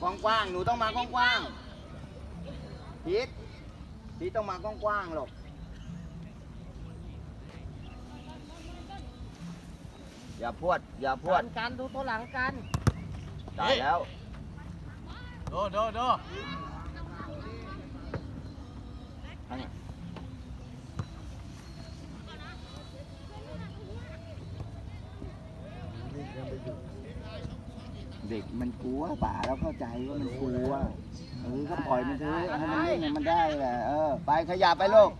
กว้างๆ หนูต้องมากว้างๆพีทพีทต้องมากว้างๆหรอก อย่าพวด อย่าพวด กันกันดูตัวหลังกันได้แล้ว ดูดูดู เด็กมันกลัวป่าแล้วเข้าใจว่ามันกลัวเออก็ปล่อยมันเถอะให้มันเล่นมันได้แหละเออไปขยับไปลูก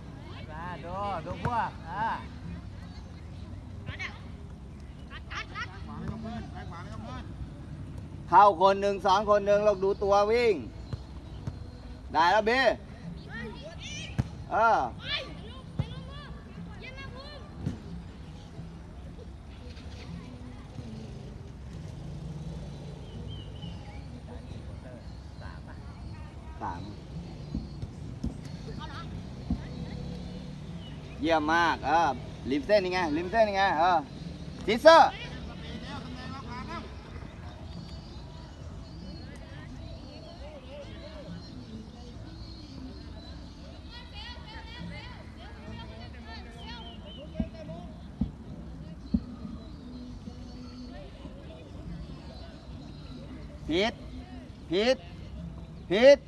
มาดูดูพวกอ่าเข้าคนหนึ่งสองคนหนึ่งเราดูตัววิ่ง ได้แล้วเบเออสาม เยี่ยมมากเออริมเส้นนี่ไงริมเส้นนี่ไงเออซิสเซอร์พีทพีทพีท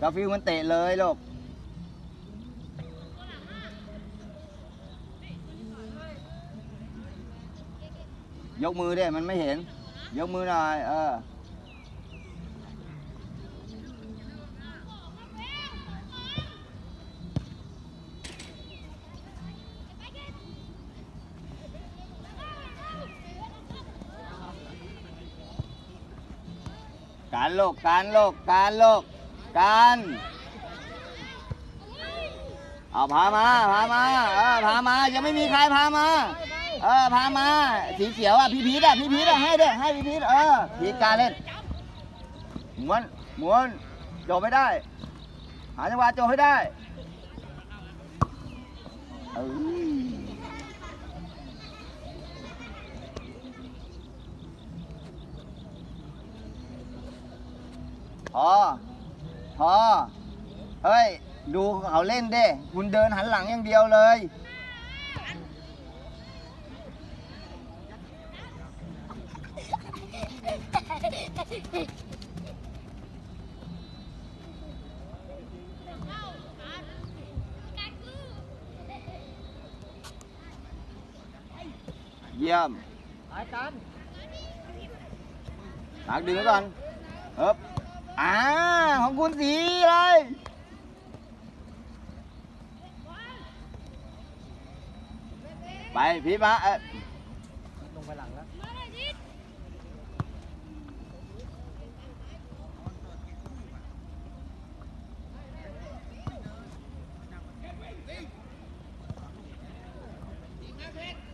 กาฟิวมันเตะเลยลูก ยกมือได้มันไม่เห็น ยกมือหน่อยเออการโลกการโลกการโลกการเอาพามาพามาเออพามายังไม่มีใครพามา เออพามา สีเขียวอะพี่พีทอะพี่พีทอะให้ด้วยให้พี่พีทเออพีทการเล่นม้วนม้วนจบไม่ได้ หาจังหวะจบให้ได้เอ้ยพอพอเฮ้ย ดูเขาเล่นเด้ คุณเดินหันหลังอย่างเดียวเลย เยี่ยมไปกันตักดึงไว้ก่อนเอ๊บอ่า ของคุณสีเลยไปพี่มาเอ้ย เพชร